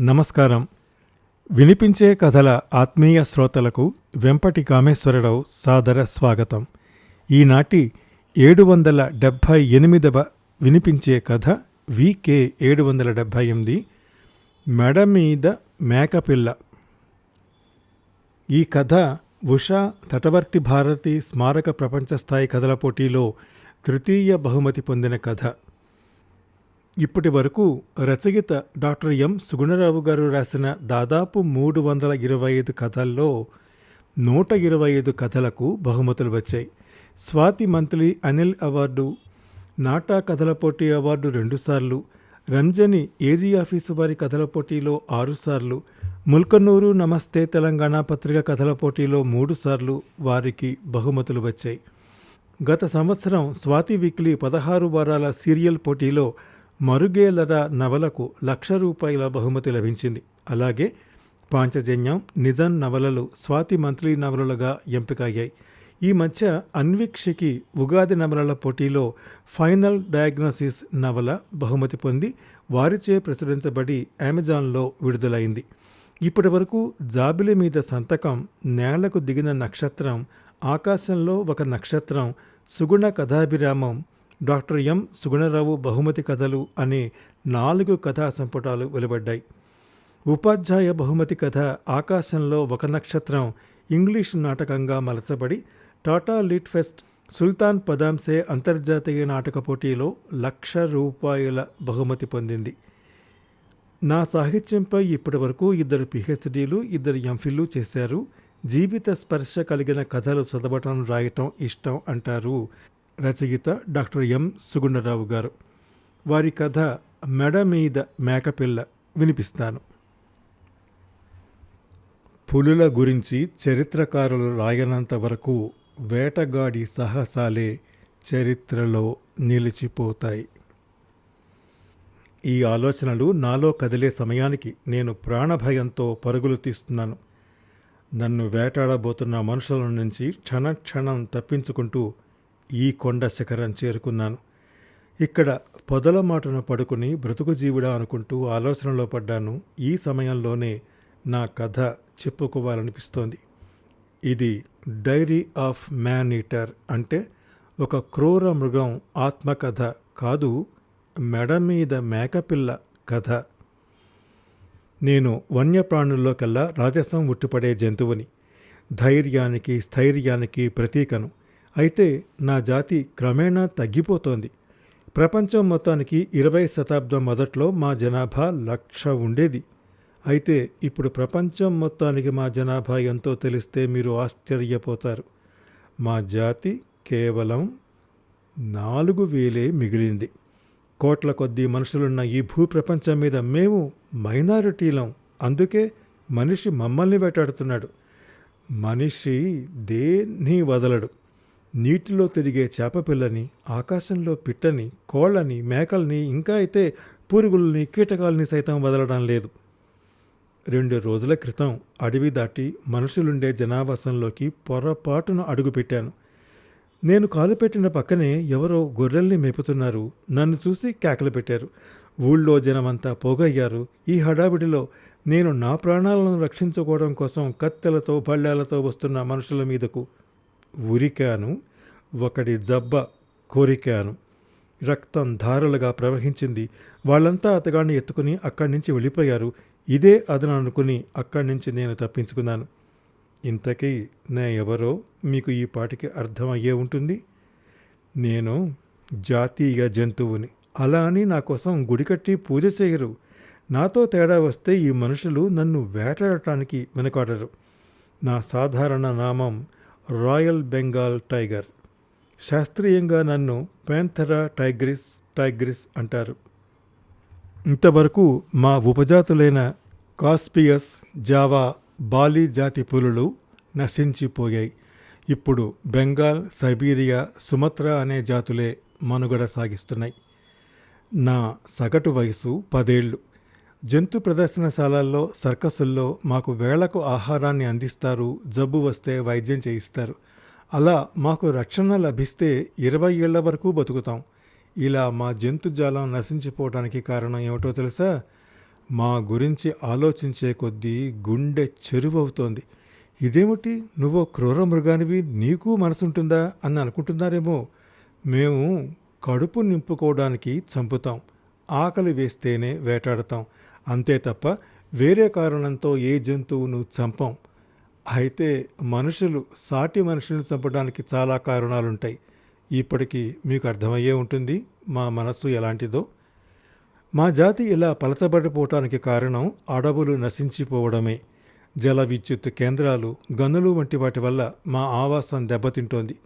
నమస్కారం. వినిపించే కథల ఆత్మీయ శ్రోతలకు వెంపటి కామేశ్వరరావు సాదర స్వాగతం. ఈనాటి ఏడు వందల డెబ్భై ఎనిమిదవ వినిపించే కథ వికే ఏడు వందల డెబ్భై ఎనిమిది మెడ మీద మేకపిల్ల. ఈ కథ ఉషా తటవర్తి భారతి స్మారక ప్రపంచ స్థాయి కథల పోటీలో తృతీయ బహుమతి పొందిన కథ. ఇప్పటి వరకు రచయిత డాక్టర్ ఎం. సుగుణరావు గారు రాసిన దాదాపు మూడు వందల ఇరవై ఐదు కథల్లో నూట ఇరవై ఐదు కథలకు బహుమతులు వచ్చాయి. స్వాతి మంత్లీ అనిల్ అవార్డు నాటా కథల పోటీ అవార్డు రెండుసార్లు రంజని ఏజీ ఆఫీసు వారి కథల పోటీలో ఆరుసార్లు ముల్కనూరు నమస్తే తెలంగాణ పత్రిక కథల పోటీలో మూడుసార్లు వారికి బహుమతులు వచ్చాయి. గత సంవత్సరం స్వాతి వీక్లీ పదహారు వారాల సీరియల్ పోటీలో మరుగేలర నవలకు లక్ష రూపాయల బహుమతి లభించింది. అలాగే పాంచజన్యం నిజం నవలలు స్వాతి మంత్రి నవలలుగా ఎంపికయ్యాయి. ఈ మధ్య అన్వీక్షకి ఉగాది నవలల పోటీలో ఫైనల్ డయాగ్నోసిస్ నవల బహుమతి పొంది వారిచే ప్రచురించబడి అమెజాన్లో విడుదలైంది. ఇప్పటి వరకు జాబిలి మీద సంతకం నేలకు దిగిన నక్షత్రం ఆకాశంలో ఒక నక్షత్రం సుగుణ కథాభిరామం డాక్టర్ ఎం. సుగుణరావు బహుమతి కథలు అనే నాలుగు కథా సంపుటాలు వెలువడ్డాయి. ఉపాధ్యాయ బహుమతి కథ ఆకాశంలో ఒక నక్షత్రం ఇంగ్లీష్ నాటకంగా మలచబడి Tata lit fest Sultan Padamsee అంతర్జాతీయ నాటక పోటీలో లక్ష రూపాయల బహుమతి పొందింది. నా సాహిత్యంపై ఇప్పటివరకు ఇద్దరు పిహెచ్డీలు ఇద్దరు ఎంఫిల్లు చేశారు. జీవిత స్పర్శ కలిగిన కథలు చదవటం రాయటం ఇష్టం అంటారు రచయిత డాక్టర్ ఎం. సుగుండరావు గారు. వారి కథ మెడ మీద మేకపిల్ల వినిపిస్తాను. పులుల గురించి చరిత్రకారులు రాయనంత వరకు వేటగాడి సాహసాలే చరిత్రలో నిలిచిపోతాయి. ఈ ఆలోచనలు నాలో కదిలే సమయానికి నేను ప్రాణభయంతో పరుగులు తీస్తున్నాను. నన్ను వేటాడబోతున్న మనుషుల నుంచి క్షణక్షణం తప్పించుకుంటూ ఈ కొండ శిఖరం చేరుకున్నాను. ఇక్కడ పొదల మాటను పడుకుని బ్రతుకు జీవుడా అనుకుంటూ ఆలోచనలో పడ్డాను. ఈ సమయంలోనే నా కథ చెప్పుకోవాలనిపిస్తోంది. ఇది డైరీ ఆఫ్ మ్యాన్ ఈటర్ అంటే ఒక క్రూర మృగం ఆత్మకథ కాదు మెడ మీద మేకపిల్ల కథ. నేను వన్యప్రాణుల్లోకల్లా రాజసం ఉట్టిపడే జంతువుని. ధైర్యానికి స్థైర్యానికి ప్రతీకను. అయితే నా జాతి క్రమేణా తగ్గిపోతోంది. ప్రపంచం మొత్తానికి ఇరవై శతాబ్దం మొదట్లో మా జనాభా లక్ష ఉండేది. అయితే ఇప్పుడు ప్రపంచం మొత్తానికి మా జనాభా ఎంతో తెలిస్తే మీరు ఆశ్చర్యపోతారు. మా జాతి కేవలం నాలుగు వేలే మిగిలింది. కోట్ల కొద్దీ మనుషులున్న ఈ భూప్రపంచం మీద మేము మైనారిటీలం. అందుకే మనిషి మమ్మల్ని వేటాడుతున్నాడు. మనిషి దేన్ని వదలడు. నీటిలో తిరిగే చేపపిల్లని ఆకాశంలో పిట్టని కోళ్ళని మేకల్ని ఇంకా అయితే పురుగుల్ని కీటకాలని సైతం వదలడం లేదు. రెండు రోజుల క్రితం అడవి దాటి మనుషులుండే జనావాసంలోకి పొరపాటున అడుగుపెట్టాను నేను కాలు పెట్టిన పక్కనే ఎవరో గొర్రెల్ని మేపుతున్నారు. నన్ను చూసి కేకలు పెట్టారు. ఊళ్ళో జనమంతా పోగయ్యారు. ఈ హడావిడిలో నేను నా ప్రాణాలను రక్షించుకోవడం కోసం కత్తెలతో బళ్ళాలతో వస్తున్న మనుషుల మీదకు ఉరికాను ఒకడి జబ్బ కోరికాను రక్తం ధారలుగా ప్రవహించింది. వాళ్ళంతా అతగాన్ని ఎత్తుకుని అక్కడి నుంచి వెళ్ళిపోయారు. ఇదే అదను అనుకుని అక్కడి నుంచి నేను తప్పించుకున్నాను. ఇంతకీ నే ఎవరో? మీకు ఈ పాటికి అర్థమయ్యే ఉంటుంది. నేను జాతీయ జంతువుని. అలా అని నా కోసం గుడి కట్టి పూజ చేయరు. నాతో తేడా వస్తే ఈ మనుషులు నన్ను వేటాడటానికి వెనుకాడరు. నా సాధారణ నామం రాయల్ బెంగాల్ టైగర్. శాస్త్రీయంగా నన్ను ప్యాంథరా టైగ్రిస్ టైగ్రిస్ అంటారు. ఇంతవరకు మా ఉపజాతులైన కాస్పియస్ జావా బాలి జాతి పులులు నశించిపోయాయి. ఇప్పుడు బెంగాల్ సైబీరియా సుమత్రా అనే జాతులే మనుగడ సాగిస్తున్నాయి. నా సగటు వయసు పదేళ్ళు. జంతు ప్రదర్శనశాలల్లో సర్కసుల్లో మాకు వేళకు ఆహారాన్ని అందిస్తారు జబ్బు వస్తే వైద్యం చేయిస్తారు. అలా మాకు రక్షణ లభిస్తే ఇరవై ఏళ్ళ వరకు బతుకుతాం. ఇలా మా జంతుజాలం నశించిపోవడానికి కారణం ఏమిటో తెలుసా? మా గురించి ఆలోచించే కొద్దీ గుండె చెరువవుతోంది. ఇదేమిటి? నువ్వు క్రూర మృగానివి నీకు మనసుంటుందా అని అనుకుంటున్నారేమో. మేము కడుపు నింపుకోవడానికి చంపుతాం. ఆకలి వేస్తేనే వేటాడతాం. అంతే తప్ప వేరే కారణంతో ఏ జంతువును చంపం. అయితే మనుషులు సాటి మనుషులను చంపడానికి చాలా కారణాలుంటాయి. ఇప్పటికీ మీకు అర్థమయ్యే ఉంటుంది మా మనస్సు ఎలాంటిదో. మా జాతి ఇలా పలచబడిపోవటానికి కారణం అడవులు నశించిపోవడమే. జల విద్యుత్ కేంద్రాలు గనులు వంటి వాటి వల్ల మా ఆవాసం దెబ్బతింటోంది.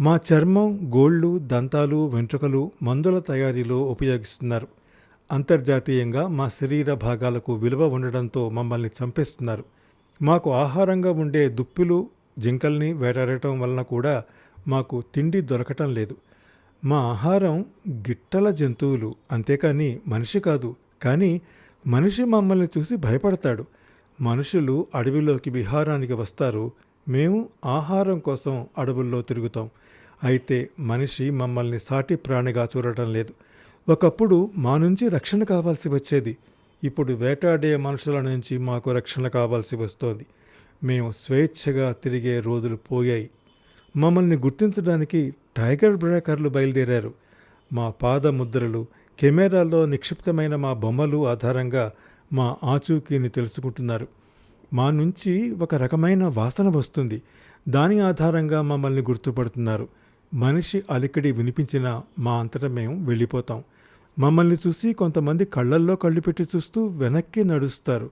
మా చర్మం గోళ్ళు దంతాలు వెంట్రుకలు మందుల తయారీలో ఉపయోగిస్తున్నారు. అంతర్జాతీయంగా మా శరీర భాగాలకు విలువ ఉండడంతో మమ్మల్ని చంపేస్తున్నారు. మాకు ఆహారంగా ఉండే దుప్పులు జింకల్ని వేటాడటం వలన కూడా మాకు తిండి దొరకటం లేదు. మా ఆహారం గిట్టల జంతువులు అంతేకాని మనిషి కాదు. కానీ మనిషి మమ్మల్ని చూసి భయపడతాడు. మనుషులు అడవిలోకి విహారానికి వస్తారు. మేము ఆహారం కోసం అడవుల్లో తిరుగుతాం. అయితే మనిషి మమ్మల్ని సాటి ప్రాణిగా చూడటం లేదు. ఒకప్పుడు మా నుంచి రక్షణ కావాల్సి వచ్చేది. ఇప్పుడు వేటాడే మనుషుల నుంచి మాకు రక్షణ కావాల్సి వస్తోంది. మేము స్వేచ్ఛగా తిరిగే రోజులు పోయాయి. మమ్మల్ని గుర్తించడానికి టైగర్ బ్రేకర్లు బయలుదేరారు. మా పాద ముద్రలు కెమెరాల్లో నిక్షిప్తమైన మా బొమ్మలు ఆధారంగా మా ఆచూకీని తెలుసుకుంటున్నారు. మా నుంచి ఒక రకమైన వాసన వస్తుంది. దాని ఆధారంగా మమ్మల్ని గుర్తుపడుతున్నారు. మనిషి అలికిడి వినిపించిన మా అంతటా మేము వెళ్ళిపోతాం. మమ్మల్ని చూసి కొంతమంది కళ్ళల్లో కళ్ళు పెట్టి చూస్తూ వెనక్కి నడుస్తారు.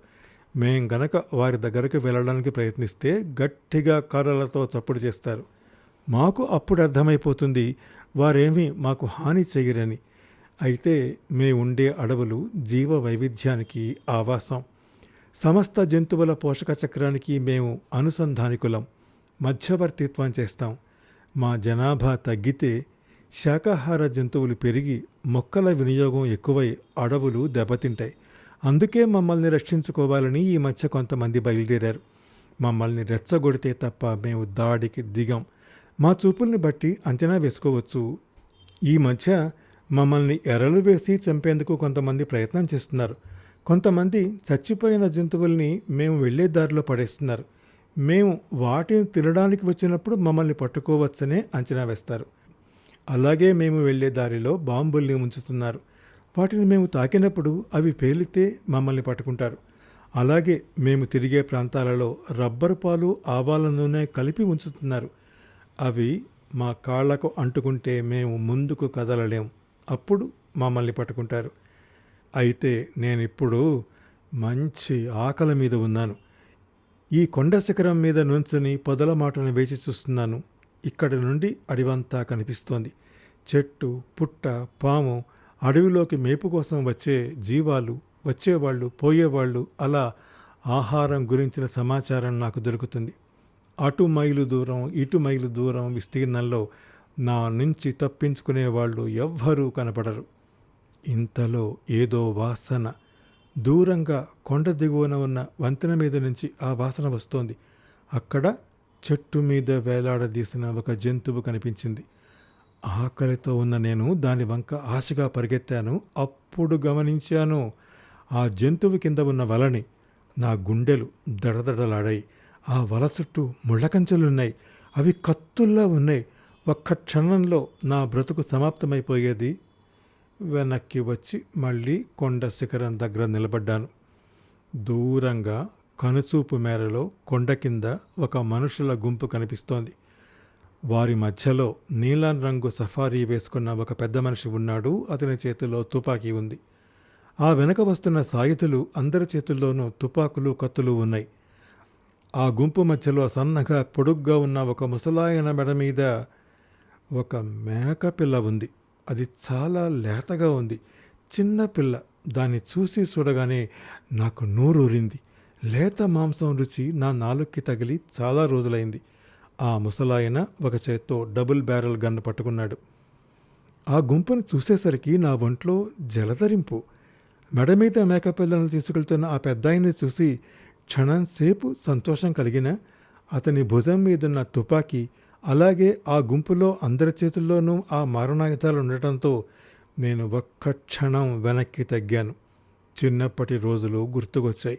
మేం గనక వారి దగ్గరకు వెళ్ళడానికి ప్రయత్నిస్తే గట్టిగా కర్రలతో చప్పుడు చేస్తారు. మాకు అప్పుడు అర్థమైపోతుంది వారేమీ మాకు హాని చేయరని. అయితే మేము ఉండే అడవులు జీవ వైవిధ్యానికి ఆవాసం. సమస్త జంతువుల పోషక చక్రానికి మేము అనుసంధానికులం. మధ్యవర్తిత్వం చేస్తాం. మా జనాభా తగ్గితే శాకాహార జంతువులు పెరిగి మొక్కల వినియోగం ఎక్కువై అడవులు దెబ్బతింటాయి. అందుకే మమ్మల్ని రక్షించుకోవాలని ఈ మధ్య కొంతమంది బయలుదేరారు. మమ్మల్ని రెచ్చగొడితే తప్ప మేము దాడికి దిగం. మా చూపుల్ని బట్టి అంచనా వేసుకోవచ్చు. ఈ మధ్య మమ్మల్ని ఎరలు వేసి చంపేందుకు కొంతమంది ప్రయత్నం చేస్తున్నారు. కొంతమంది చచ్చిపోయిన జంతువుల్ని మేము వెళ్ళే దారిలో పడేస్తున్నారు. మేము వాటిని తినడానికి వచ్చినప్పుడు మమ్మల్ని పట్టుకోవచ్చనే అంచనా వేస్తారు. అలాగే మేము వెళ్ళే దారిలో బాంబుల్ని ఉంచుతున్నారు వాటిని మేము తాకినప్పుడు అవి పేలితే మమ్మల్ని పట్టుకుంటారు. అలాగే మేము తిరిగే ప్రాంతాలలో రబ్బరు పాలు ఆవాల నూనె కలిపి ఉంచుతున్నారు. అవి మా కాళ్ళకు అంటుకుంటే మేము ముందుకు కదలలేం. అప్పుడు మమ్మల్ని పట్టుకుంటారు. అయితే నేనిప్పుడు మంచి ఆకలి మీద ఉన్నాను. ఈ కొండ శిఖరం మీద నుంచుని పొదల మాటను వేచి చూస్తున్నాను. ఇక్కడి నుండి అడివంతా కనిపిస్తోంది. చెట్టు పుట్ట పాము అడవిలోకి మేపు కోసం వచ్చే జీవాలు వచ్చేవాళ్ళు పోయేవాళ్ళు అలా ఆహారం గురించిన సమాచారం నాకు దొరుకుతుంది. అటు మైలు దూరం ఇటు మైలు దూరం విస్తీర్ణంలో నా నుంచి తప్పించుకునే వాళ్ళు ఎవ్వరూ కనపడరు. ఇంతలో ఏదో వాసన. దూరంగా కొండ దిగువన ఉన్న వంతెన మీద నుంచి ఆ వాసన వస్తోంది. అక్కడ చెట్టు మీద వేలాడదీసిన ఒక జంతువు కనిపించింది. ఆకలితో ఉన్న నేను దాని వంక ఆశగా పరిగెత్తాను. అప్పుడు గమనించాను ఆ జంతువు కింద ఉన్న వలని నా గుండెలు దడదడలాడాయి. ఆ వల చుట్టూ ముళ్ళకంచెలున్నాయి. అవి కత్తుల్లా ఉన్నాయి. ఒక్క క్షణంలో నా బ్రతుకు సమాప్తమైపోయేది. వెనక్కి వచ్చి మళ్ళీ కొండ శిఖరం దగ్గర నిలబడ్డాను. దూరంగా కనుచూపు మేరలో కొండ కింద ఒక మనుషుల గుంపు కనిపిస్తోంది. వారి మధ్యలో నీలం రంగు సఫారీ వేసుకున్న ఒక పెద్ద మనిషి ఉన్నాడు. అతని చేతిలో తుపాకీ ఉంది. ఆ వెనక వస్తున్న సాయుధులు అందరి చేతుల్లోనూ తుపాకులు కత్తులు ఉన్నాయి. ఆ గుంపు మధ్యలో సన్నగా పొడుగ్గా ఉన్న ఒక ముసలాయన మెడ మీద ఒక మేక పిల్ల ఉంది. అది చాలా లేతగా ఉంది. చిన్న పిల్ల. దాన్ని చూసి చూడగానే నాకు నోరూరింది. లేత మాంసం రుచి నా నాలుక్కి తగిలి చాలా రోజులైంది. ఆ ముసలాయన ఒక చేత్తో డబుల్ బ్యారెల్ గన్ పట్టుకున్నాడు. ఆ గుంపును చూసేసరికి నా ఒంట్లో జలధరింపు మెడ మీద మేకపిల్లను తీసుకెళ్తున్న ఆ పెద్దాయన్ని చూసి క్షణం సేపు సంతోషం కలిగిన అతని భుజం మీదున్న తుపాకీ అలాగే ఆ గుంపులో అందరి చేతుల్లోనూ ఆ మారణాయుధాలు ఉండటంతో నేను ఒక్క క్షణం వెనక్కి తగ్గాను. చిన్నప్పటి రోజులు గుర్తుకొచ్చాయి.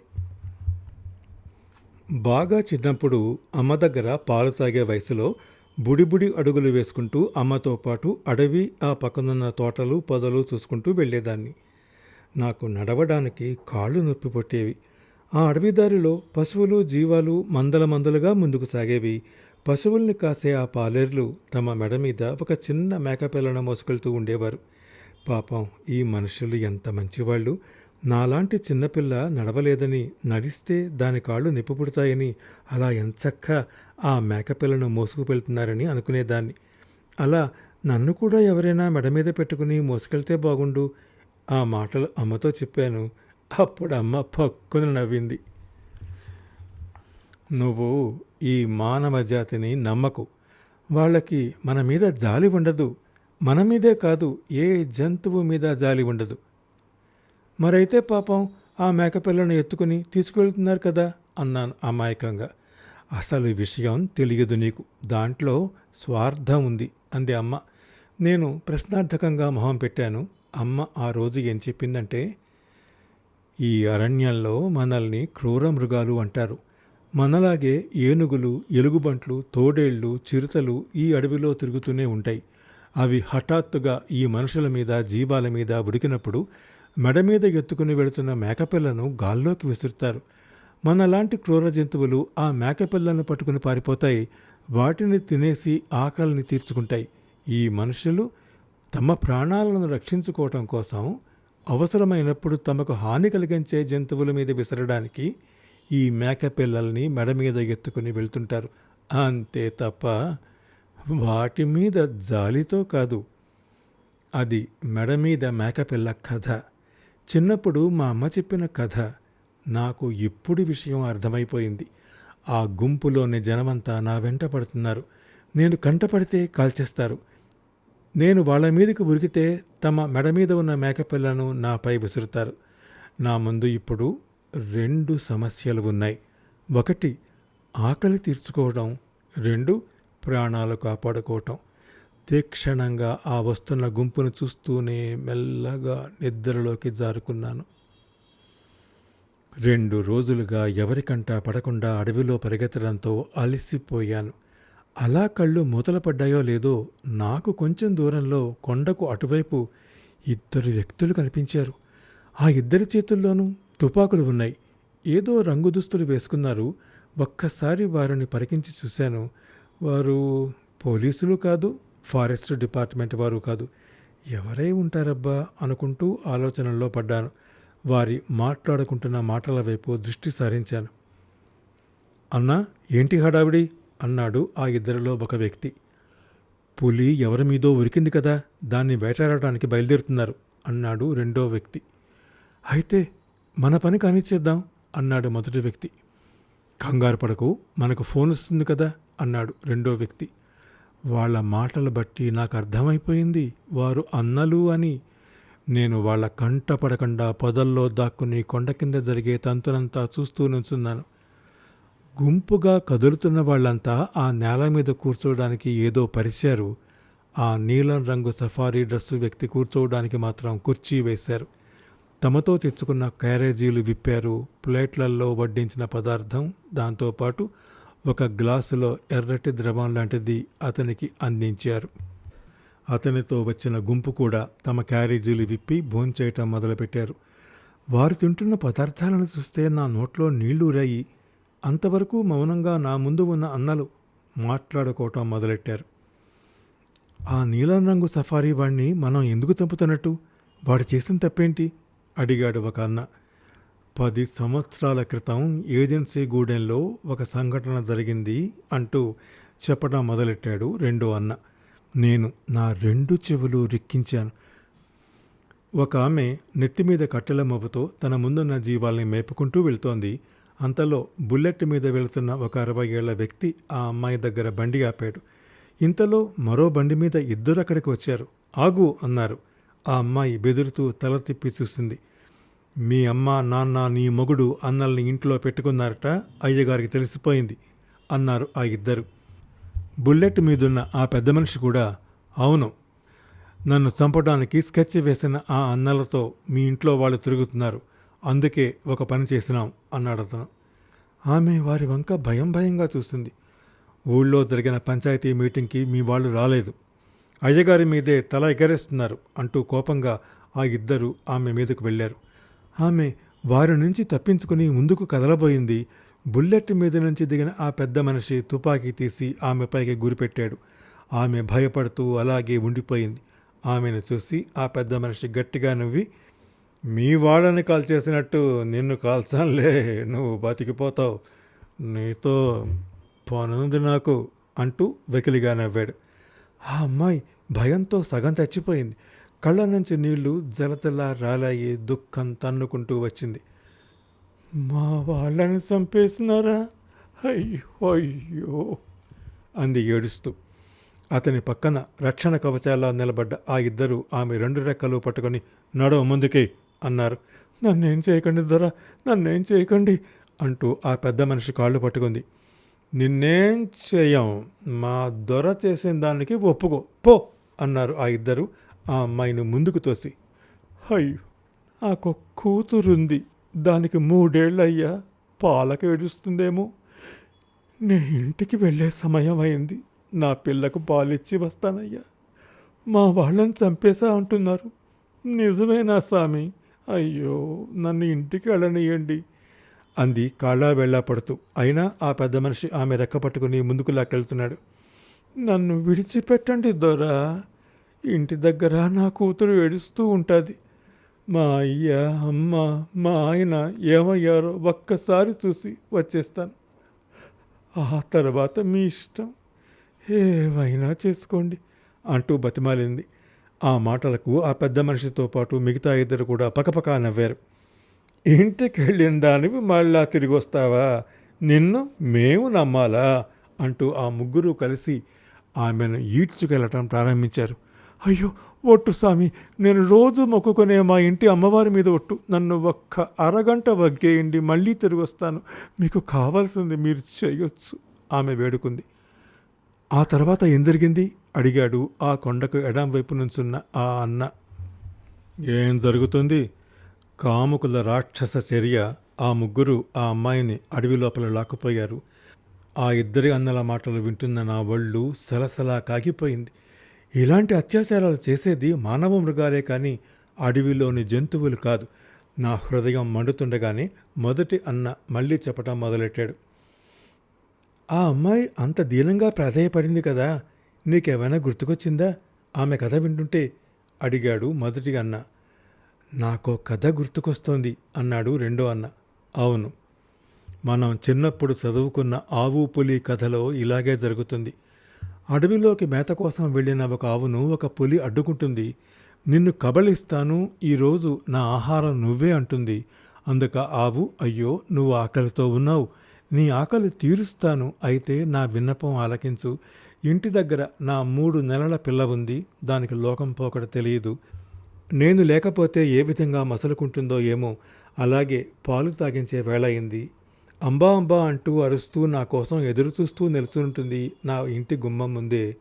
బాగా చిన్నప్పుడు అమ్మ దగ్గర పాలు తాగే వయసులో బుడిబుడి అడుగులు వేసుకుంటూ అమ్మతో పాటు అడవి ఆ పక్కనున్న తోటలు పొదలు చూసుకుంటూ వెళ్ళేదాన్ని. నాకు నడవడానికి కాళ్ళు నొప్పి పొట్టేవి. ఆ అడవి దారిలో పశువులు జీవాలు మందల మందలుగా ముందుకు సాగేవి. పశువుల్ని కాసే ఆ పాలేర్లు తమ మెడ మీద ఒక చిన్న మేకపిల్లను మోసుకెళ్తూ ఉండేవారు. పాపం ఈ మనుషులు ఎంత మంచివాళ్ళు! నాలాంటి చిన్నపిల్ల నడవలేదని నడిస్తే దాని కాళ్ళు నిప్పు పుడతాయని అలా ఎంచక్క ఆ మేకపిల్లను మోసుకుపెళ్తున్నారని అనుకునేదాన్ని. అలా నన్ను కూడా ఎవరైనా మెడ మీద పెట్టుకుని మోసుకెళ్తే బాగుండు ఆ మాటలు అమ్మతో చెప్పాను. అప్పుడు అమ్మ పక్కున నవ్వింది. నువ్వు ఈ మానవ జాతిని నమ్మకు. వాళ్ళకి మన మీద జాలి ఉండదు. మన మీదే కాదు ఏ జంతువు మీద జాలి ఉండదు. మరైతే పాపం ఆ మేకపిల్లను ఎత్తుకుని తీసుకువెళ్తున్నారు కదా అన్నాను అమాయకంగా. అసలు ఈ విషయం తెలియదు నీకు. దాంట్లో స్వార్థం ఉంది అంది అమ్మ. నేను ప్రశ్నార్థకంగా మొహం పెట్టాను. అమ్మ ఆ రోజు ఏం చెప్పిందంటే ఈ అరణ్యంలో మనల్ని క్రూర మృగాలు అంటారు. మనలాగే ఏనుగులు ఎలుగుబంట్లు తోడేళ్ళు చిరుతలు ఈ అడవిలో తిరుగుతూనే ఉంటాయి. అవి హఠాత్తుగా ఈ మనుషుల మీద జీవాల మీద ఉడికినప్పుడు మెడ మీద ఎత్తుకుని వెళుతున్న మేకపిల్లను గాల్లోకి విసురుతారు. మనలాంటి క్రూర జంతువులు ఆ మేకపిల్లను పట్టుకుని పారిపోతాయి. వాటిని తినేసి ఆకలిని తీర్చుకుంటాయి. ఈ మనుషులు తమ ప్రాణాలను రక్షించుకోవటం కోసం అవసరమైనప్పుడు తమకు హాని కలిగించే జంతువుల మీద విసరడానికి ఈ మేక పిల్లల్ని మెడ మీద ఎత్తుకుని వెళ్తుంటారు. అంతే తప్ప వాటి మీద జాలితో కాదు. అది మెడ మీద మేకపిల్ల కథ. చిన్నప్పుడు మా అమ్మ చెప్పిన కథ నాకు ఇప్పుడు విషయం అర్థమైపోయింది. ఆ గుంపులోని జనమంతా నా వెంట పడుతున్నారు. నేను కంటపడితే కాల్చేస్తారు. నేను వాళ్ళ మీదకి ఉరికితే తమ మెడ మీద ఉన్న మేకపిల్లను నాపై విసురుతారు. నా ముందు ఇప్పుడు రెండు సమస్యలు ఉన్నాయి. ఒకటి ఆకలి తీర్చుకోవడం. రెండు ప్రాణాలు కాపాడుకోవటం. తీక్షణంగా ఆ వస్తున్న గుంపును చూస్తూనే మెల్లగా నిద్రలోకి జారుకున్నాను. రెండు రోజులుగా ఎవరికంట పడకుండా అడవిలో పరిగెత్తడంతో అలసిపోయాను. అలా కళ్ళు మూతలు పడ్డాయో లేదో నాకు కొంచెం దూరంలో కొండకు అటువైపు ఇద్దరు వ్యక్తులు కనిపించారు. ఆ ఇద్దరి చేతుల్లోనూ తుపాకులు ఉన్నాయి. ఏదో రంగు దుస్తులు వేసుకున్నారు. ఒక్కసారి వారిని పరికించి చూశాను. వారు పోలీసులు కాదు ఫారెస్ట్ డిపార్ట్మెంట్ వారు కాదు. ఎవరై ఉంటారబ్బా అనుకుంటూ ఆలోచనల్లో పడ్డాను. వారి మాట్లాడుకుంటున్న మాటల వైపు దృష్టి సారించాను. అన్నా ఏంటి హడావిడి? అన్నాడు ఆ ఇద్దరిలో ఒక వ్యక్తి. పులి ఎవరి మీదో ఉరికింది కదా దాన్ని వేటాడటానికి బయలుదేరుతున్నారు అన్నాడు రెండో వ్యక్తి. అయితే మన పని కానిచ్చేద్దాం అన్నాడు మొదటి వ్యక్తి. కంగారు పడకు మనకు ఫోన్ వస్తుంది కదా అన్నాడు రెండో వ్యక్తి. వాళ్ళ మాటలు బట్టి నాకు అర్థమైపోయింది వారు అన్నలు అని. నేను వాళ్ళ కంట పడకుండా పొదల్లో దాక్కుని కొండ కింద జరిగే తంతునంతా చూస్తూ నుంచున్నాను. గుంపుగా కదులుతున్న వాళ్ళంతా ఆ నేల మీద కూర్చోవడానికి ఏదో పరిచారు. ఆ నీలం రంగు సఫారీ డ్రెస్సు వ్యక్తి కూర్చోవడానికి మాత్రం కుర్చీ వేశారు. తమతో తెచ్చుకున్న క్యారేజీలు విప్పారు. ప్లేట్లలో వడ్డించిన పదార్థం దాంతోపాటు ఒక గ్లాసులో ఎర్రటి ద్రవం లాంటిది అతనికి అందించారు. అతనితో వచ్చిన గుంపు కూడా తమ క్యారేజీలు విప్పి భోంచేయటం మొదలుపెట్టారు. వారు తింటున్న పదార్థాలను చూస్తే నా నోట్లో నీళ్ళూరాయి అంతవరకు మౌనంగా నా ముందు ఉన్న అన్నలు మాట్లాడుకోవటం మొదలెట్టారు. ఆ నీలం రంగు సఫారీ వాణ్ణి మనం ఎందుకు చంపుతున్నట్టు? వాడు చేసిన తప్పేంటి? అడిగాడు ఒక అన్న. పది సంవత్సరాల క్రితం ఏజెన్సీ గూడెంలో ఒక సంఘటన జరిగింది అంటూ చెప్పడం మొదలెట్టాడు రెండో అన్న. నేను నా రెండు చెవులు రిక్కించాను. ఒక ఆమె నెత్తి మీద కట్టెల మబ్బుతో తన ముందున్న జీవాల్ని మేపుకుంటూ వెళ్తోంది. అంతలో బుల్లెట్ మీద వెళుతున్న ఒక అరవై ఏళ్ళ వ్యక్తి ఆ అమ్మాయి దగ్గర బండి ఆపాడు. ఇంతలో మరో బండి మీద ఇద్దరు అక్కడికి వచ్చారు. ఆగు అన్నారు. ఆ అమ్మాయి బెదురుతూ తల తిప్పి చూసింది. మీ అమ్మ నాన్న నీ మొగుడు అన్నల్ని ఇంట్లో పెట్టుకున్నారట అయ్యగారికి తెలిసిపోయింది అన్నారు ఆ ఇద్దరు. బుల్లెట్ మీదున్న ఆ పెద్ద మనిషి కూడా అవును నన్ను చంపడానికి స్కెచ్ వేసిన ఆ అన్నలతో మీ ఇంట్లో వాళ్ళు తిరుగుతున్నారు అందుకే ఒక పని చేసినాం అన్నాడు అతను. ఆమె వారి వంక భయం భయంగా చూసింది. ఊళ్ళో జరిగిన పంచాయతీ మీటింగ్కి మీ వాళ్ళు రాలేదు. అయ్యగారి మీదే తల ఎగరేస్తున్నారు అంటూ కోపంగా ఆ ఇద్దరు ఆమె మీదకు వెళ్ళారు. ఆమె వారి నుంచి తప్పించుకుని ముందుకు కదలబోయింది. బుల్లెట్ మీద నుంచి దిగిన ఆ పెద్ద మనిషి తుపాకీ తీసి ఆమెపైకి గురిపెట్టాడు. ఆమె భయపడుతూ అలాగే ఉండిపోయింది. ఆమెను చూసి ఆ పెద్ద మనిషి గట్టిగా నవ్వి మీ వాళ్ళని కాల్ చేసినట్టు నిన్ను కాల్చానులే నువ్వు బతికిపోతావు. నీతో పనుంది నాకు అంటూ వెకిలిగా నవ్వాడు. ఆ అమ్మాయి భయంతో సగం చచ్చిపోయింది. కళ్ళ నుంచి నీళ్ళు జలజల రాలాయి దుఃఖం తన్నుకుంటూ వచ్చింది. మా వాళ్ళని చంపేసినారా? అయ్యో అయ్యో అంది ఏడుస్తూ. అతని పక్కన రక్షణ కవచాలా నిలబడ్డ ఆ ఇద్దరు ఆమె రెండు రెక్కలు పట్టుకొని నడవ ముందుకే అన్నారు. నన్నేం చేయకండి దొర నన్నేం చేయకండి అంటూ ఆ పెద్ద మనిషి కాళ్ళు పట్టుకుంది. నిన్నేం చేయం? మా దొర చేసిన దానికి ఒప్పుకో పో అన్నారు ఆ ఇద్దరు. ఆ అమ్మాయిని ముందుకు తోసి అయ్యో నాకు కూతురుంది. దానికి మూడేళ్ళయ్యా. పాలకు ఏడుస్తుందేమో. నే ఇంటికి వెళ్ళే సమయం అయింది. నా పిల్లకు పాలిచ్చి వస్తానయ్యా. మా వాళ్ళని చంపేశా అంటున్నారు. నిజమేనా స్వామి అయ్యో నన్ను ఇంటికి వెళ్ళనియండి. అంది కాళ్ళా వెళ్ళా పడుతూ. అయినా ఆ పెద్ద మనిషి ఆమె రెక్క పట్టుకుని ముందుకు లాక్కెళ్తున్నాడు. నన్ను విడిచిపెట్టండి దొరా. ఇంటి దగ్గర నా కూతురు ఏడుస్తూ ఉంటుంది. మా అయ్య అమ్మ మా ఆయన ఏమయ్యారో ఒక్కసారి చూసి వచ్చేస్తాను. ఆ తర్వాత మీ ఇష్టం. ఏవైనా చేసుకోండి అంటూ బతిమాలింది. ఆ మాటలకు ఆ పెద్ద మనిషితో పాటు మిగతా ఇద్దరు కూడా పకపకా నవ్వారు. ఇంటికి వెళ్ళిన దానివి మళ్ళా తిరిగి వస్తావా? నిన్ను మేము నమ్మాలా? అంటూ ఆ ముగ్గురు కలిసి ఆమెను ఈడ్చుకెళ్ళటం ప్రారంభించారు. అయ్యో ఒట్టు స్వామి నేను రోజు మొక్కుకునే మా ఇంటి అమ్మవారి మీద ఒట్టు. నన్ను ఒక్క అరగంట వగ్గేయండి మళ్ళీ తిరిగి వస్తాను మీకు కావాల్సింది మీరు చేయొచ్చు ఆమె వేడుకుంది. ఆ తర్వాత ఏం జరిగింది? అడిగాడు ఆ కొండకు ఎడం వైపు నుంచున్న ఆ అన్న. ఏం జరుగుతుంది? కాముకుల రాక్షస చర్య. ఆ ముగ్గురు ఆ అమ్మాయిని అడవి లోపల లాక్కుపోయారు. ఆ ఇద్దరి అన్నల మాటలు వింటున్న నా ఒళ్ళు సలసలా కాగిపోయింది. ఇలాంటి అత్యాచారాలు చేసేది మానవ మృగాలే కానీ అడవిలోని జంతువులు కాదు. నా హృదయం మండుతుండగానే మొదటి అన్న మళ్ళీ చెప్పటం మొదలెట్టాడు. ఆ అమ్మాయి అంత దీనంగా ప్రాధేయపడింది కదా నీకేమైనా గుర్తుకొచ్చిందా? ఆమె కథ వింటుంటే అడిగాడు మొదటి అన్న. నాకో కథ గుర్తుకొస్తోంది అన్నాడు రెండో అన్న. అవును మనం చిన్నప్పుడు చదువుకున్న ఆవు పులి కథలో ఇలాగే జరుగుతుంది. అడవిలోకి మేత కోసం వెళ్ళిన ఒక ఆవును ఒక పులి అడ్డుకుంటుంది. నిన్ను కబళిస్తాను ఈరోజు నా ఆహారం నువ్వే అంటుంది. అందుక ఆవు అయ్యో నువ్వు ఆకలితో ఉన్నావు. నీ ఆకలి తీరుస్తాను. అయితే నా విన్నపం ఆలకించు. ఇంటి దగ్గర నా మూడు నెలల పిల్ల ఉంది. దానికి లోకం పోకడ తెలియదు. నేను లేకపోతే ఏ విధంగా మసలుకుంటుందో ఏమో. అలాగే పాలు తాగించే వేళ అయింది. అంబా అంబా అంటూ అరుస్తూ నా కోసం ఎదురు చూస్తూ నిలుచుంటుంది నా ఇంటి గుమ్మం ముందే.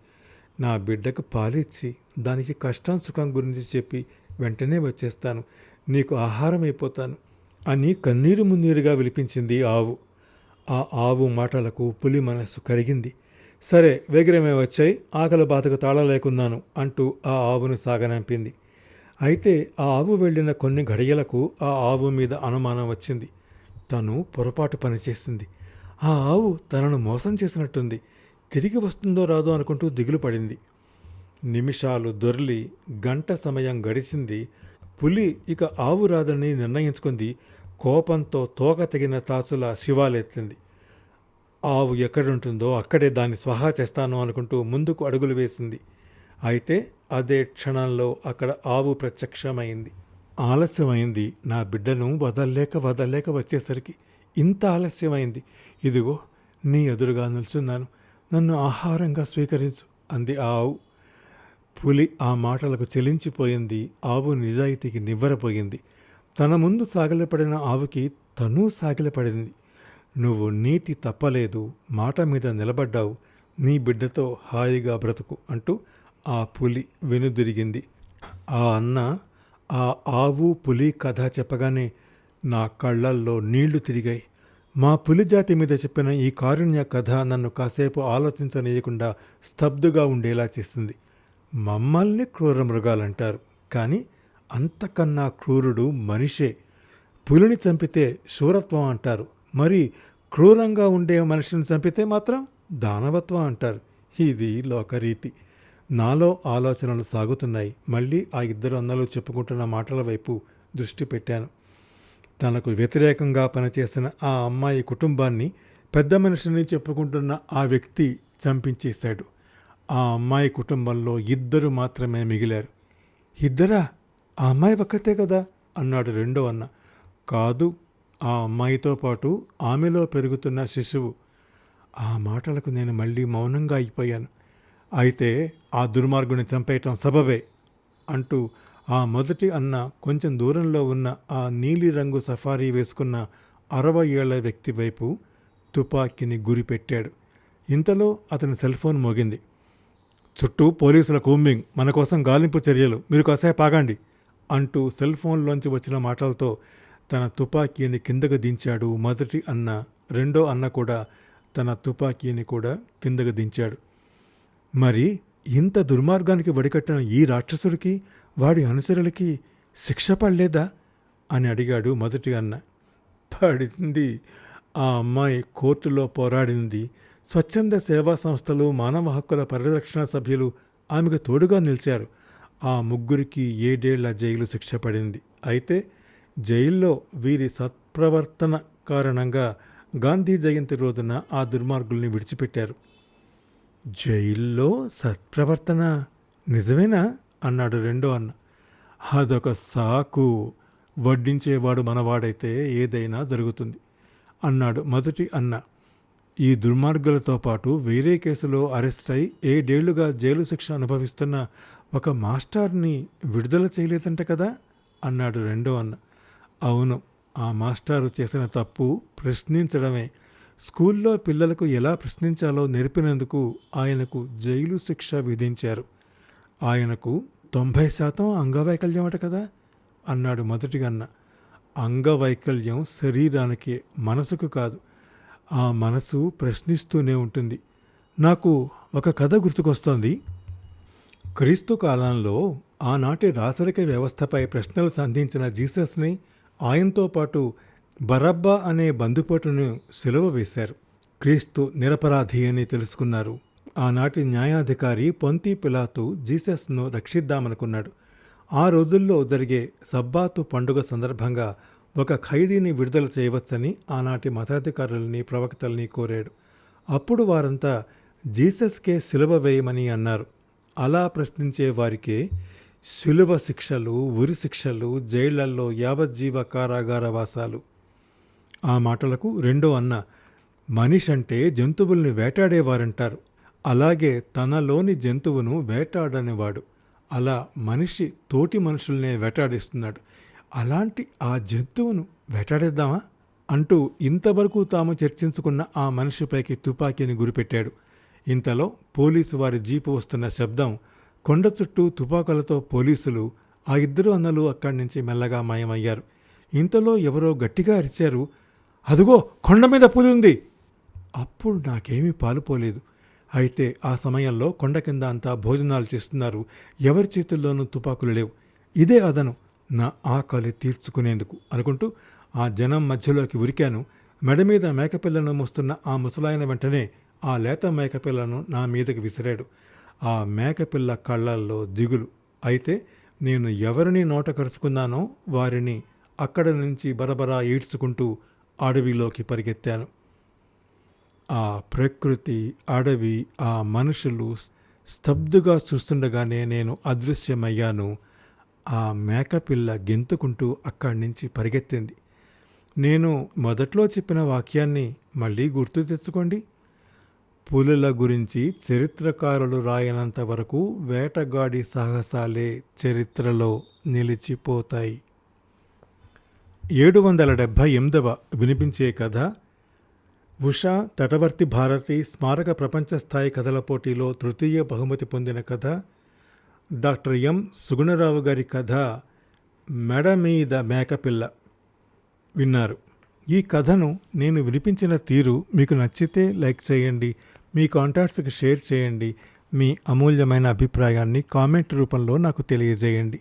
నా బిడ్డకు పాలిచ్చి దానికి కష్టం సుఖం గురించి చెప్పి వెంటనే వచ్చేస్తాను. నీకు ఆహారం అయిపోతాను అని కన్నీరు మున్నీరుగా విలిపించింది ఆవు. ఆ ఆవు మాటలకు పులి మనస్సు కరిగింది. సరే వేగరమే వచ్చాయి ఆకలి బాధకు తాళలేకున్నాను అంటూ ఆ ఆవును సాగనంపింది. అయితే ఆ ఆవు వెళ్ళిన కొన్ని ఘడియలకు ఆ ఆవు మీద అనుమానం వచ్చింది. తను పొరపాటు పనిచేసింది ఆ ఆవు తనను మోసం చేసినట్టుంది. తిరిగి వస్తుందో రాదో అనుకుంటూ దిగులు పడింది. నిమిషాలు దొర్లి గంట సమయం గడిచింది. పులి ఇక ఆవు రాదని నిర్ణయించుకుంది. కోపంతో తోక తెగిన తాసుల శివాలెత్తింది. ఆవు ఎక్కడుంటుందో అక్కడే దాన్ని స్వహా చేస్తాను అనుకుంటూ ముందుకు అడుగులు వేసింది. అయితే అదే క్షణంలో అక్కడ ఆవు ప్రత్యక్షమైంది. ఆలస్యమైంది. నా బిడ్డను వదల్లేక వదల్లేక వచ్చేసరికి ఇంత ఆలస్యమైంది. ఇదిగో నీ ఎదురుగా నిల్చున్నాను. నన్ను ఆహారంగా స్వీకరించు అంది ఆ ఆవు. పులి ఆ మాటలకు చెలించిపోయింది. ఆవు నిజాయితీకి నివ్వరపోయింది. తన ముందు సాగిలపడిన ఆవుకి తనూ సాగిలపడింది. నువ్వు నీతి తప్పలేదు. మాట మీద నిలబడ్డావు. నీ బిడ్డతో హాయిగా బ్రతుకు అంటూ ఆ పులి వెనుదిరిగింది. ఆ అన్న ఆ ఆవు పులి కథ చెప్పగానే నా కళ్ళల్లో నీళ్ళు తిరిగాయి. మా పులి జాతి మీద చెప్పిన ఈ కారుణ్య కథ నన్ను కాసేపు ఆలోచించనీయకుండా స్తబ్దుగా ఉండేలా చేసింది. మమ్మల్ని క్రూర మృగాలంటారు కానీ అంతకన్నా క్రూరుడు మనిషే. పులిని చంపితే శూరత్వం అంటారు మరి క్రూరంగా ఉండే మనిషిని చంపితే మాత్రం దానవత్వం అంటారు. ఇది లోకరీతి. నాలో ఆలోచనలు సాగుతున్నాయి. మళ్ళీ ఆ ఇద్దరు అన్నలు చెప్పుకుంటున్న మాటల వైపు దృష్టి పెట్టాను. తనకు వ్యతిరేకంగా పనిచేసిన ఆ అమ్మాయి కుటుంబాన్ని పెద్ద మనిషిని చెప్పుకుంటున్న ఆ వ్యక్తి చంపించేశాడు. ఆ అమ్మాయి కుటుంబంలో ఇద్దరు మాత్రమే మిగిలారు. ఇద్దరా? ఆ అమ్మాయి ఒక్కతే కదా? అన్నాడు రెండో అన్న. కాదు ఆ అమ్మాయితో పాటు ఆమెలో పెరుగుతున్న శిశువు. ఆ మాటలకు నేను మళ్ళీ మౌనంగా అయిపోయాను. అయితే ఆ దుర్మార్గుని చంపేయటం సబబే అంటూ ఆ మొదటి అన్న కొంచెం దూరంలో ఉన్న ఆ నీలిరంగు సఫారీ వేసుకున్న అరవై ఏళ్ళ వ్యక్తి వైపు తుపాకీని గురిపెట్టాడు. ఇంతలో అతని సెల్ ఫోన్ మోగింది. చుట్టూ పోలీసుల కూంబింగ్ మన కోసం గాలింపు చర్యలు మీరు కాసేపు ఆగండి అంటూ సెల్ ఫోన్లోంచి వచ్చిన మాటలతో తన తుపాకీని కిందకు దించాడు మొదటి అన్న. రెండో అన్న కూడా తన తుపాకీని కూడా కిందకు దించాడు. మరి ఇంత దుర్మార్గానికి వడికట్టిన ఈ రాక్షసుడికి వాడి అనుచరులకి శిక్ష పడలేదా? అని అడిగాడు మొదటి అన్న. పడింది. ఆ అమ్మాయి కోర్టులో పోరాడింది. స్వచ్ఛంద సేవా సంస్థలు మానవ హక్కుల పరిరక్షణ సభ్యులు ఆమెకు తోడుగా నిలిచారు. ఆ ముగ్గురికి ఏడేళ్ళ జైలు శిక్ష పడింది. అయితే జైల్లో వీరి సత్ప్రవర్తన కారణంగా గాంధీ జయంతి రోజున ఆ దుర్మార్గుల్ని విడిచిపెట్టారు. జైల్లో సత్ప్రవర్తన నిజమేనా? అన్నాడు రెండో అన్న. అదొక సాకు. వడ్డించేవాడు మనవాడైతే ఏదైనా జరుగుతుంది అన్నాడు మొదటి అన్న. ఈ దుర్మార్గులతో పాటు వేరే కేసులో అరెస్ట్ అయి ఏడేళ్ళుగా జైలు శిక్ష అనుభవిస్తున్న ఒక మాస్టర్ని విడుదల చేయలేదంట కదా? అన్నాడు రెండో అన్న. అవును ఆ మాస్టారు చేసిన తప్పు ప్రశ్నించడమే. స్కూల్లో పిల్లలకు ఎలా ప్రశ్నించాలో నేర్పినందుకు ఆయనకు జైలు శిక్ష విధించారు. ఆయనకు తొంభై శాతం అంగవైకల్యం అట కదా? అన్నాడు మొదటిగా అన్న అంగవైకల్యం శరీరానికి మనసుకు కాదు. ఆ మనసు ప్రశ్నిస్తూనే ఉంటుంది. నాకు ఒక కథ గుర్తుకొస్తోంది. క్రీస్తు కాలంలో ఆనాటి రాసరిక వ్యవస్థపై ప్రశ్నలు సంధించిన జీసస్ని ఆయనతో పాటు బరబ్బా అనే బందుపోటును సెలవు వేశారు. క్రీస్తు నిరపరాధి అని తెలుసుకున్నారు. ఆనాటి న్యాయాధికారి పొంతి పిలాతు జీసస్ను రక్షిద్దామనుకున్నాడు. ఆ రోజుల్లో జరిగే సబ్బాతు పండుగ సందర్భంగా ఒక ఖైదీని విడుదల చేయవచ్చని ఆనాటి మతాధికారుల్ని ప్రవక్తల్ని కోరాడు. అప్పుడు వారంతా జీసస్కే సిలువ వేయమని అన్నారు. అలా ప్రశ్నించే వారికే శిలువ శిక్షలు ఉరి శిక్షలు జైళ్ళల్లో యావజ్జీవ కారాగార వాసాలు ఆ మాటలకు రెండో అన్న మనిషంటే జంతువుల్ని వేటాడేవారంటారు. అలాగే తనలోని జంతువును వేటాడనివాడు. అలా మనిషి తోటి మనుషుల్నే వేటాడిస్తున్నాడు. అలాంటి ఆ జంతువును వేటాడేద్దామా? అంటూ ఇంతవరకు తాము చర్చించుకున్న ఆ మనిషిపైకి తుపాకీని గురిపెట్టాడు. ఇంతలో పోలీసు వారి జీపు వస్తున్న శబ్దం కొండ చుట్టూ తుపాకులతో పోలీసులు ఆ ఇద్దరు అన్నలు అక్కడి నుంచి మెల్లగా మాయమయ్యారు. ఇంతలో ఎవరో గట్టిగా అరిచారు. అదుగో కొండ మీద పులి ఉంది. అప్పుడు నాకేమీ పాలుపోలేదు అయితే ఆ సమయంలో కొండ కింద అంతా భోజనాలు చేస్తున్నారు. ఎవరి చేతుల్లోనూ తుపాకులు లేవు. ఇదే అదను. నా ఆకలి తీర్చుకునేందుకు అనుకుంటూ ఆ జనం మధ్యలోకి ఉరికాను. మెడ మీద మేకపిల్లను మోస్తున్న ఆ ముసలాయన వెంటనే ఆ లేత మేకపిల్లను నా మీదకి విసిరాడు. ఆ మేకపిల్ల కళ్ళల్లో దిగులు. అయితే నేను ఎవరిని నోట కరుచుకున్నానో వారిని అక్కడ నుంచి బరబరా ఈడ్చుకుంటూ అడవిలోకి పరిగెత్తాను. ఆ ప్రకృతి అడవి ఆ మనుషులు స్తబ్దుగా చూస్తుండగానే నేను అదృశ్యమయ్యాను. ఆ మేకపిల్ల గెంతుకుంటూ అక్కడి నుంచి పరిగెత్తింది. నేను మొదట్లో చెప్పిన వాక్యాన్ని మళ్ళీ గుర్తు తెచ్చుకోండి. పులుల గురించి చరిత్రకారులు రాయనంత వరకు వేటగాడి సాహసాలే చరిత్రలో నిలిచిపోతాయి. ఏడు వందల డెబ్భై ఎనిమిదవ వినిపించే కథ ఉషా తటవర్తి భారతి స్మారక ప్రపంచ స్థాయి కథల పోటీలో తృతీయ బహుమతి పొందిన కథ డాక్టర్ ఎం సుగుణరావు గారి కథ మెడ మీద మేకపిల్ల విన్నారు. ఈ కథను నేను వినిపించిన తీరు మీకు నచ్చితే లైక్ చేయండి మీ కాంటాక్ట్స్కి షేర్ చేయండి మీ అమూల్యమైన అభిప్రాయాన్ని కామెంట్ రూపంలో నాకు తెలియజేయండి.